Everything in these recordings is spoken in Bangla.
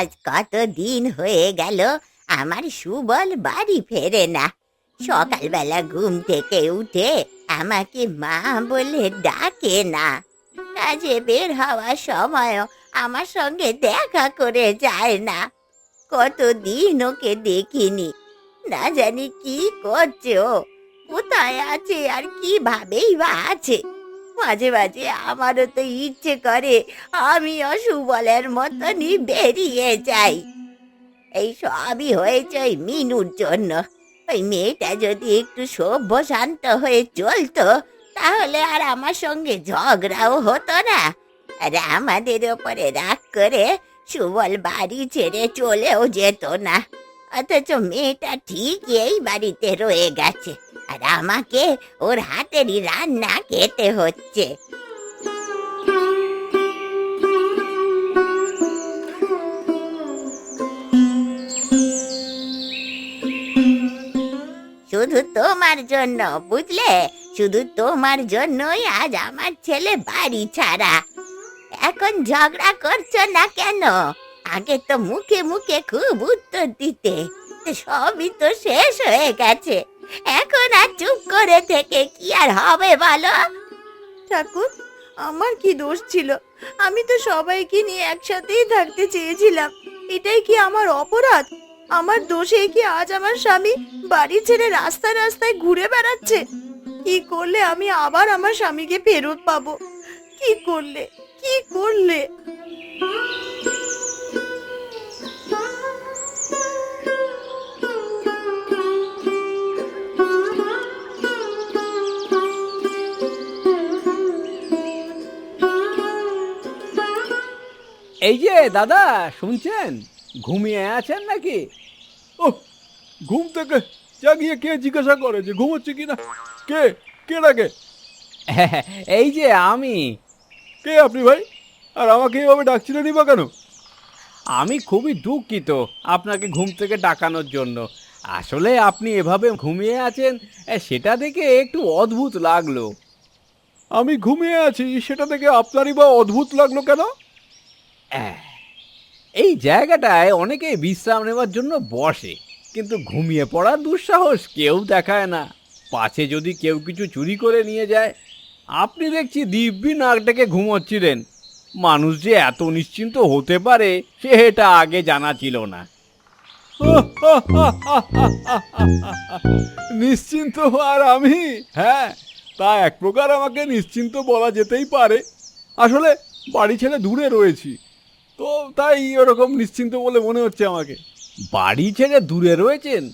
আজ কত দিন হয়ে গেল, আমার সুবল বাড়ি ফেরে না। সকালবেলা ঘুম থেকে উঠে আমাকে মা বলে ডাকে না। কাজে বের হওয়ার সময়ও আমার সঙ্গে দেখা করে যায় না। কতদিন ওকে দেখিনি, না জানি কি করছে ও। কোথায় আছে আর কিভাবেই বা আছে। মাঝে মাঝে আমারও তো ইচ্ছে করে আমিও সুবলের মতনই বেরিয়ে যাই। এই সবই হয়েছে ওই মিনুর জন্য। ওই মেয়েটা যদি একটু সভ্য শান্ত হয়ে চলতো, তাহলে আর আমার সঙ্গে ঝগড়াও হতো না। আর আমাদের ওপরে রাগ করে সুবল বাড়ি ছেড়ে চলেও যেত না। অথচ মেয়েটা ঠিকই এই বাড়িতে রয়ে গেছে। আর আমাকে ওর হাতেরই রান্না খেতে হচ্ছে। শুধু তোমার জন্য, বুঝলে? শুধু তোমার জন্যই আজ আমার ছেলে বাড়ি ছাড়া। এখন ঝগড়া করছ না কেন? আগে তো মুখে মুখে খুব উত্তর দিতে। সবই তো শেষ হয়ে গেছে। এখন আর চুপ করে থেকে কি আর হবে বলো? ঠাকুর, আমার কি দোষ ছিল? আমি তো সবাইকে নিয়ে একসাথেই থাকতে চেয়েছিলাম। এটাই কি আমার অপরাধ? আমার দোষে কি আজ আমার স্বামী বাড়ি ছেড়ে রাস্তায় রাস্তায় ঘুরে বেড়াচ্ছে? কি করলে আমি আবার আমার স্বামীকে ফেরত পাবো? কি করলে? কি করলে? এই যে দাদা শুনছেন? ঘুমিয়ে আছেন নাকি? ও ঘুম থেকে জাগিয়ে কে জিজ্ঞাসা করে যে ঘুমোচ্ছে কিনা? কে? কে ডাকে? এই যে আমি। কে আপনি ভাই? আর আমাকে এইভাবে ডাকছিলেনই বা কেন? আমি খুবই দুঃখিত আপনাকে ঘুম থেকে ডাকানোর জন্য। আসলে আপনি এভাবে ঘুমিয়ে আছেন সেটা দেখে একটু অদ্ভুত লাগল। আমি ঘুমিয়ে আছি সেটা থেকে আপনারই বা অদ্ভুত লাগল কেন? এই জায়গাটায় অনেকেই বিশ্রাম নেওয়ার জন্য বসে, কিন্তু ঘুমিয়ে পড়ার দুঃসাহস কেউ দেখায় না। পাছে যদি কেউ কিছু চুরি করে নিয়ে যায়, আপনি দেখছি দিব্যি নাক ডেকে ঘুমোচ্ছিলেন। মানুষ যে এত নিশ্চিন্ত হতে পারে, সে এটা আগে জানা ছিল না। নিশ্চিন্ত আর আমি? হ্যাঁ তা এক প্রকার আমাকে নিশ্চিন্ত বলা যেতেই পারে। আসলে বাড়ি ছেড়ে দূরে রয়েছি। তো তাই ওরকম নিশ্চিন্ত বলে মনে হচ্ছে আমাকে। বাড়ি ছেড়ে দূরে রয়েছেন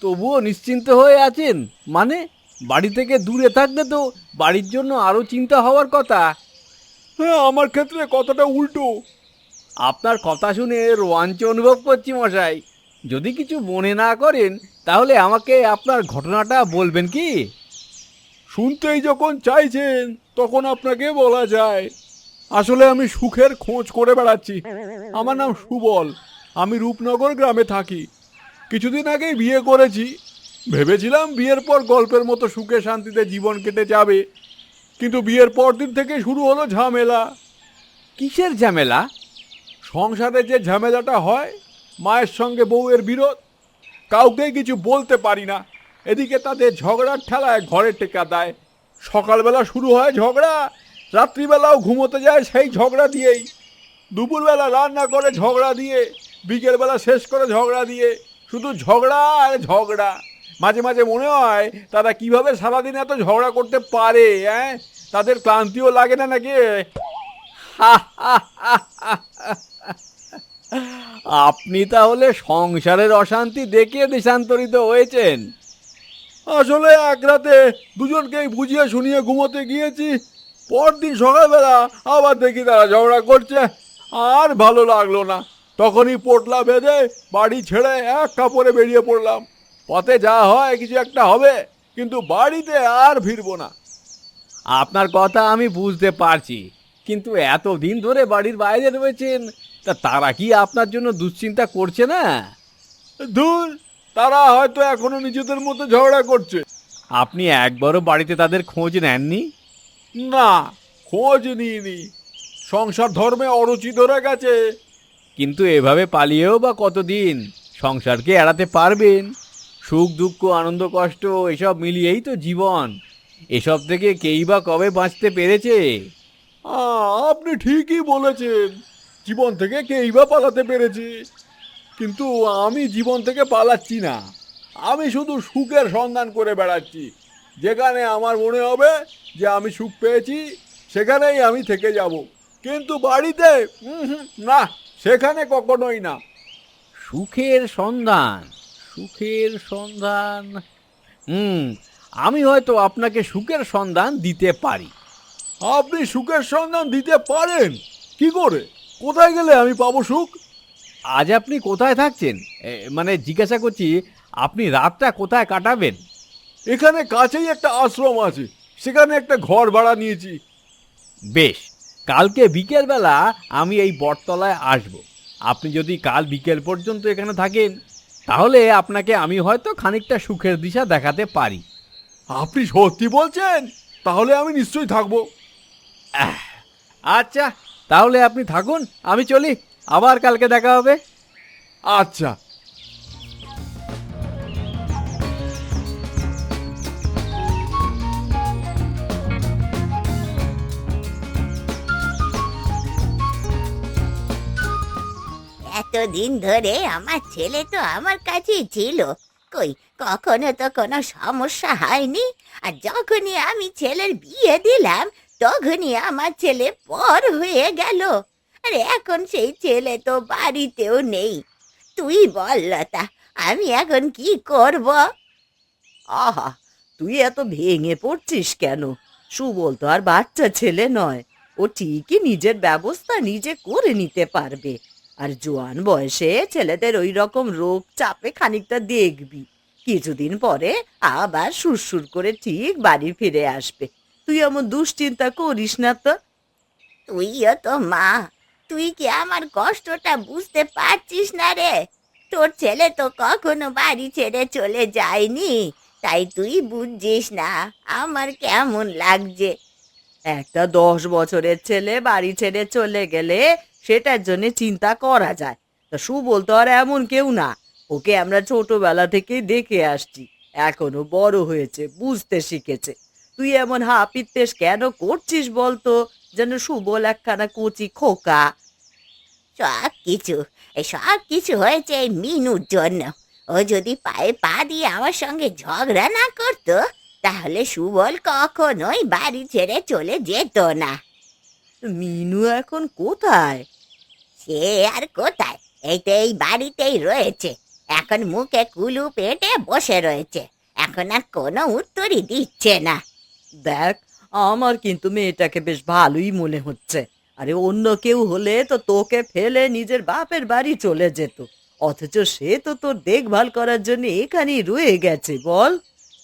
তবুও নিশ্চিন্ত হয়ে আছেন? মানে বাড়ি থেকে দূরে থাকলে তো বাড়ির জন্য আরও চিন্তা হওয়ার কথা। হ্যাঁ আমার ক্ষেত্রে কতটা উল্টো। আপনার কথা শুনে রোমাঞ্চ অনুভব করছি মশাই। যদি কিছু মনে না করেন তাহলে আমাকে আপনার ঘটনাটা বলবেন কি? শুনতেই যখন চাইছেন তখন আপনাকে বলা যায়। আসলে আমি সুখের খোঁজ করে বেড়াচ্ছি। আমার নাম সুবল। আমি রূপনগর গ্রামে থাকি। কিছুদিন আগেই বিয়ে করেছি। ভেবেছিলাম বিয়ের পর গল্পের মতো সুখে শান্তিতে জীবন কেটে যাবে। কিন্তু বিয়ের পর দিন থেকে শুরু হলো ঝামেলা। কিসের ঝামেলা? সংসারে যে ঝামেলাটা হয় মায়ের সঙ্গে বউয়ের বিরোধ কাউকেই কিছু বলতে পারি না। এদিকে তাদের ঝগড়ার ঠেলায় ঘরে টেকা দেয়। সকালবেলা শুরু হয় ঝগড়া রাত্রিবেলাও ঘুমোতে যায় সেই ঝগড়া দিয়েই। দুপুরবেলা রান্না করে ঝগড়া দিয়ে, বিকেলবেলা শেষ করে ঝগড়া দিয়ে। শুধু ঝগড়া আর ঝগড়া। মাঝে মাঝে মনে হয় তারা কীভাবে সারাদিন এত ঝগড়া করতে পারে হ্যাঁ তাদের ক্লান্তিও লাগে না নাকি? আপনি তাহলে সংসারের অশান্তি দেখে দেশান্তরিত হয়েছেন। আসলে এক রাতে দুজনকেই বুঝিয়ে শুনিয়ে ঘুমোতে গিয়েছি। পরদিন সকালবেলা আবার দেখি তারা ঝগড়া করছে। আর ভালো লাগল না। তখনই পোটলা বেঁধে বাড়ি ছেড়ে এক কাপড়ে বেরিয়ে পড়লাম। পথে যা হয় কিছু একটা হবে কিন্তু বাড়িতে আর ফিরবো না। আপনার কথা আমি বুঝতে পারছি কিন্তু এত দিন ধরে বাড়ির বাইরে রয়েছেন তা তারা কি আপনার জন্য দুশ্চিন্তা করছে না? ধুর তারা হয়তো এখনও নিজেদের মতো ঝগড়া করছে। আপনি একবারও বাড়িতে তাদের খোঁজ নেননি? না। খোঁজ নিইনি। সংসার ধর্মে অরুচি ধরে গেছে। কিন্তু এভাবে পালিয়েও বা কতদিন? সংসারকে এড়াতে পারবেন? সুখ দুঃখ আনন্দ কষ্ট এসব মিলিয়েই তো জীবন। এসব থেকে কেই বা কবে বাঁচতে পেরেছে? আ, আপনি ঠিকই বলেছেন। জীবন থেকে কেই বা পালাতে পেরেছি। কিন্তু আমি জীবন থেকে পালাচ্ছি না। আমি শুধু সুখের সন্ধান করে বেড়াচ্ছি। যেখানে আমার মনে হবে যে আমি সুখ পেয়েছি সেখানেই আমি থেকে যাব। কিন্তু বাড়িতে না সেখানে কখনোই না। সুখের সন্ধান সুখের সন্ধান। হুম আমি হয়তো আপনাকে সুখের সন্ধান দিতে পারি। আপনি সুখের সন্ধান দিতে পারেন? কি করে? কোথায় গেলে আমি পাবো সুখ? আজ আপনি কোথায় থাকছেন? মানে জিজ্ঞাসা করছি আপনি রাতটা কোথায় কাটাবেন? এখানে কাছেই একটা আশ্রম আছে। সেখানে একটা ঘর ভাড়া নিয়েছি। বেশ কালকে বিকেলবেলা আমি এই বটতলায় আসব। আপনি যদি কাল বিকেল পর্যন্ত এখানে থাকেন তাহলে আপনাকে আমি হয়তো খানিকটা সুখের দিশা দেখাতে পারি। আপনি সত্যি বলছেন? তাহলে আমি নিশ্চয়ই থাকব। আচ্ছা তাহলে আপনি থাকুন আমি চলি। আবার কালকে দেখা হবে। আচ্ছা। এতদিন ধরে আমার ছেলে তো আমার কাছেই ছিল। কই, কখনো তো কোনো সমস্যা হয়নি। আর যখনই আমি ছেলের বিয়ে দিলাম, তখনই আমার ছেলে পর হয়ে গেল। আর এখন সেই ছেলে তো বাড়িতেও নেই। তুই বল লতা, আমি এখন কি করব? আহা, তুই এত ভেঙে পড়ছিস কেন? সুবল তো আর বাচ্চা ছেলে নয়। ও ঠিকই নিজের ব্যবস্থা নিজে করে নিতে পারবে। আর জোয়ান বয়সে ছেলেদের ওই রকম রোগ চাপে খানিকটা দেখবি। কিছুদিন পরে আবার সুরসুর করে ঠিক বাড়ি ফিরে আসবে। তুই এমন দুশ্চিন্তা করিস না তো। তুইও তো মা। তুই কি আমার কষ্টটা বুঝতে পারছিস না রে? তোর ছেলে তো কখনো বাড়ি ছেড়ে চলে যায়নি। তাই তুই বুঝছিস না আমার কেমন লাগছে। একটা দশ বছরের ছেলে বাড়ি ছেড়ে চলে গেলে সেটার জন্য চিন্তা করা যায়। তা সুবল তো আর এমন কেউ না। ওকে আমরা ছোটবেলা থেকে দেখে আসছি। এখনও বড় হয়েছে বুঝতে শিখেছে। তুই এমন হাপিত্তেস কেন করছিস বলতো যেন সুবল একখানা কচি খোকা? সব কিছু সব কিছু হয়েছে এই মিনুর জন্য। ও যদি পায়ে পা দিয়ে আমার সঙ্গে ঝগড়া না করতো তাহলে সুবল কখনোই বাড়ি ছেড়ে চলে যেত না। মিনু এখন কোথায়? সে আর কোথায়? এই তো এই বাড়িতেই রয়েছে। এখন মুখে কুলু পেটে বসে রয়েছে। এখন আর কোনো উত্তরই দিচ্ছে না। দেখ আমার কিন্তু মেয়েটাকে বেশ ভালোই মনে হচ্ছে। আরে অন্য কেউ হলে তো তোকে ফেলে নিজের বাপের বাড়ি চলে যেত। অথচ সে তো তোর দেখভাল করার জন্য এখানেই রয়ে গেছে বল।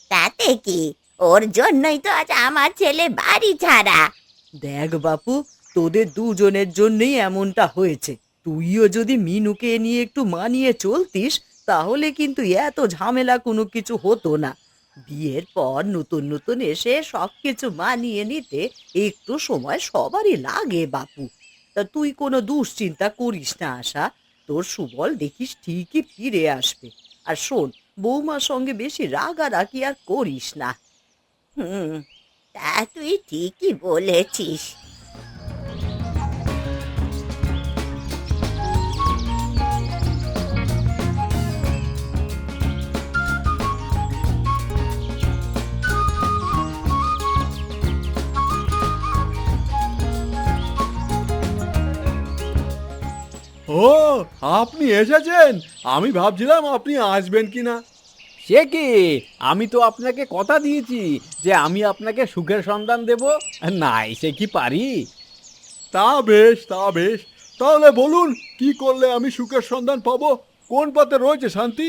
তাতে কি? ওর জন্যই তো আজ আমার ছেলে বাড়ি ছাড়া। দেখ বাপু তোদের দুজনের জন্যই এমনটা হয়েছে। তুইও যদি মিনুকে নিয়ে একটু মানিয়ে চলতিস, তাহলে কিন্তু এত ঝামেলা কোনো কিছু হতো না। বিয়ের পর নতুন নতুন এসে সব কিছু মানিয়ে নিতে একটু সময় সবারই লাগে বাপু। তা তুই কোনো দুশ্চিন্তা করিস না, আশা। তোর সুবল দেখিস ঠিকই ফিরে আসবে। আর শোন, বৌমার সঙ্গে বেশি রাগারাগি আর করিস না। হুম, তা তুই ঠিকই বলেছিস। ও আপনি এসেছেন? আমি ভাবছিলাম আপনি আসবেন কি না সে কি? আমি তো আপনাকে কথা দিয়েছি যে আমি আপনাকে সুখের সন্ধান দেব। না সে কি পারি? তা বেশ তা বেশ। তাহলে বলুন কি করলে আমি সুখের সন্ধান পাবো? কোন পথে রয়েছে শান্তি?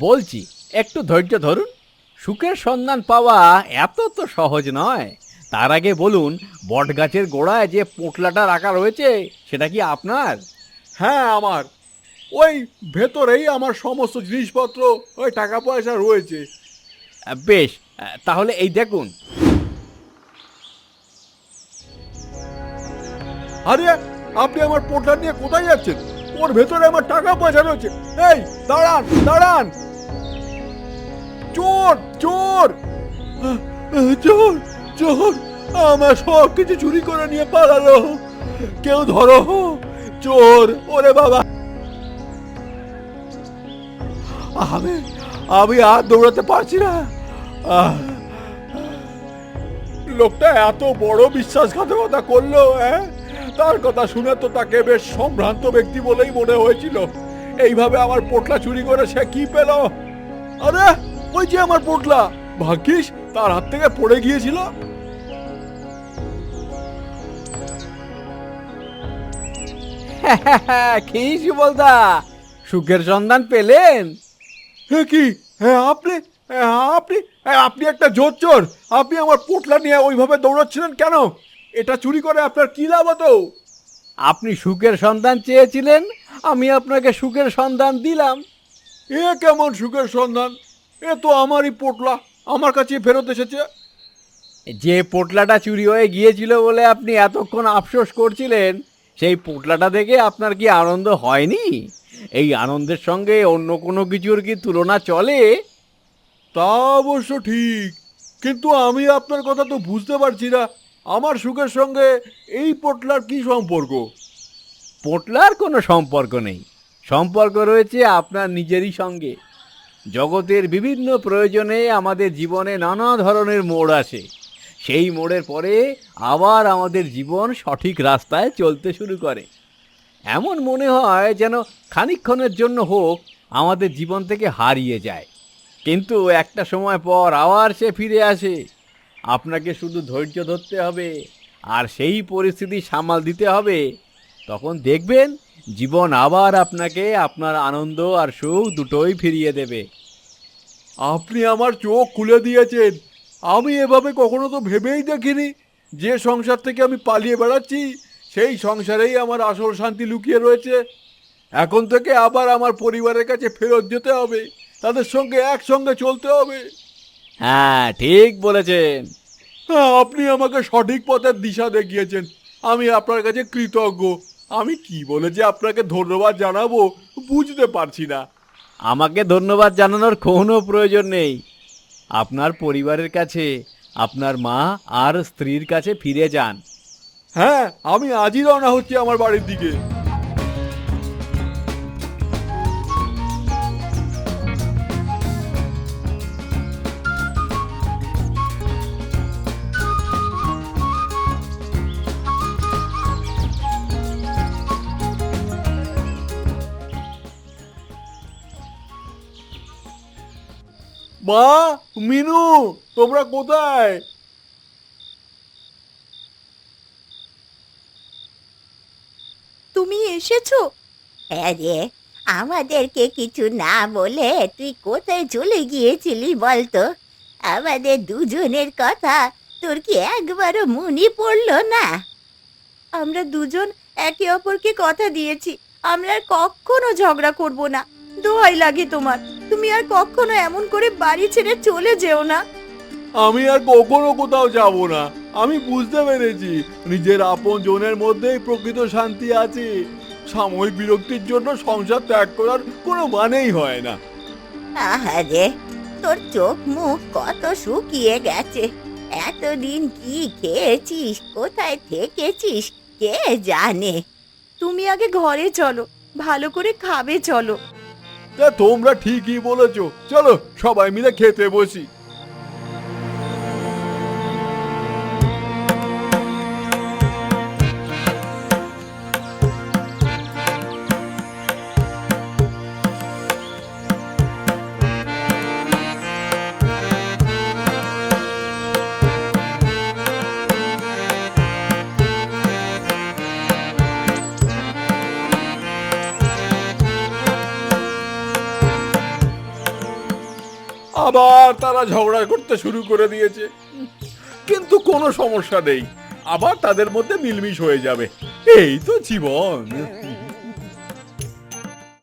বলছি একটু ধৈর্য ধরুন। সুখের সন্ধান পাওয়া এত তো সহজ নয়। তার আগে বলুন বট গাছের গোড়ায় যে পোটলাটা রাখা রয়েছে সেটা কি আপনার? হ্যাঁ আমার। ওই ভেতরেই আমার সমস্ত জিনিসপত্র ওই টাকা পয়সা রয়েছে বেশ তাহলে এই দেখুন। আরে আপনি আমার পোর্টাল নিয়ে কোথায় যাচ্ছেন? ওর ভেতরে আমার টাকা পয়সা রয়েছে। এই দাঁড়ান দাঁড়ান। চোর চোর! চোর চোর! আমার সব কিছু চুরি করে নিয়ে পালালো। কেউ ধরো। চোর, ওরে বাবা। আমি আমি আর দৌড়াতে পারছি না। লোকটা এত বড় বিশ্বাসঘাতকতা করল হ্যাঁ? তার কথা শুনে তো তাকে বেশ সম্ভ্রান্ত ব্যক্তি বলেই মনে হয়েছিল। এইভাবে আমার পোটলা চুরি করে সে কি পেল? আরে, ওই যে আমার পোটলা। ভাগ্যিস, তার হাত থেকে পড়ে গিয়েছিল। কি সুবলদা? সুখের সন্ধান পেলেন? হ্যাঁ কি? হ্যাঁ আপনি? হ্যাঁ, আপনি? হ্যাঁ, আপনি একটা জোর চোর। আপনি আমার পোটলা নিয়ে ওইভাবে দৌড়াচ্ছিলেন কেন? এটা চুরি করে আপনার কি লাভ হতো? আপনি সুখের সন্ধান চেয়েছিলেন? আমি আপনাকে সুখের সন্ধান দিলাম। এ কেমন সুখের সন্ধান? এ তো আমারই পোটলা। আমার কাছে ফেরত এসেছে। যে পোটলাটা চুরি হয়ে গিয়েছিল বলে আপনি এতক্ষণ আফসোস করছিলেন সেই পোটলাটা দেখে আপনার কি আনন্দ হয়নি? এই আনন্দের সঙ্গে অন্য কোনো কিছুর কি তুলনা চলে? তা অবশ্য ঠিক কিন্তু আমি আপনার কথা তো বুঝতে পারছি না। আমার সুখের সঙ্গে এই পোটলার কি সম্পর্ক? পোটলার কোনো সম্পর্ক নেই। সম্পর্ক রয়েছে আপনার নিজেরই সঙ্গে। জগতের বিভিন্ন প্রয়োজনে আমাদের জীবনে নানা ধরনের মোড় আসে। সেই মোড়ের পরে আবার আমাদের জীবন সঠিক রাস্তায় চলতে শুরু করে। এমন মনে হয় যেন খানিকক্ষণের জন্য হোক আমাদের জীবন থেকে হারিয়ে যায়। কিন্তু একটা সময় পর আবার সে ফিরে আসে। আপনাকে শুধু ধৈর্য ধরতে হবে আর সেই পরিস্থিতি সামাল দিতে হবে। তখন দেখবেন জীবন আবার আপনাকে আপনার আনন্দ আর সুখ দুটোই ফিরিয়ে দেবে। আপনি আমার চোখ খুলে দিয়েছেন। আমি এভাবে কখনো তো ভেবেই দেখিনি। যে সংসার থেকে আমি পালিয়ে বেড়াচ্ছি সেই সংসারেই আমার আসল শান্তি লুকিয়ে রয়েছে। এখন থেকে আবার আমার পরিবারের কাছে ফেরত যেতে হবে তাদের সঙ্গে একসঙ্গে চলতে হবে। হ্যাঁ ঠিক বলেছেন। হ্যাঁ, আপনি আমাকে সঠিক পথের দিশা দেখিয়েছেন। আমি আপনার কাছে কৃতজ্ঞ। আমি কি বলে যে আপনাকে ধন্যবাদ জানাব বুঝতে পারছি না। আমাকে ধন্যবাদ জানানোর কোনো প্রয়োজন নেই। আপনার পরিবারের কাছে, আপনার মা আর স্ত্রীর কাছে ফিরে যান। হ্যাঁ আমি আজই রওনা হচ্ছি আমার বাড়ির দিকে। মা, মিনু, তোমরা কোথায়? তুমি এসেছ? হ্যাঁ রে, আমাদেরকে কিছু না বলে তুই কোথায় চলে গিয়েছিলি বলতো? আমাদের দুজনের কথা তোর কি একবারও মনে পড়ল না? আমরা দুজন একে অপরকে কথা দিয়েছি, আমরা আর কখনো ঝগড়া করব না। দোহাই লাগে তোমার। তুমি আর কখনো এমন করে বাড়ি ছেড়ে চলে যেও না। আমি আর কখনো কোথাও যাব না। আমি বুঝতে পেরেছি নিজের আপন জনের মধ্যেই প্রকৃত শান্তি আছে। সাময়িক বিরক্তির জন্য সংসার ত্যাগ করার কোনো মানেই হয় না। আহারে তোর চোখ মুখ কত শুকিয়ে গেছে। এতদিন কি খেয়েছিস কোথায় থেকেছিস কে জানে? তুমি আগে ঘরে চলো ভালো করে খাবে চলো। তোমরা ঠিকই বলেছ। চলো সবাই মিলে খেতে বসি। আবার তারা ঝগড়া করতে শুরু করে দিয়েছে। কিন্তু কোনো সমস্যা নেই। আবার তাদের মধ্যে মিলমিশ হয়ে যাবে। এই তো জীবন।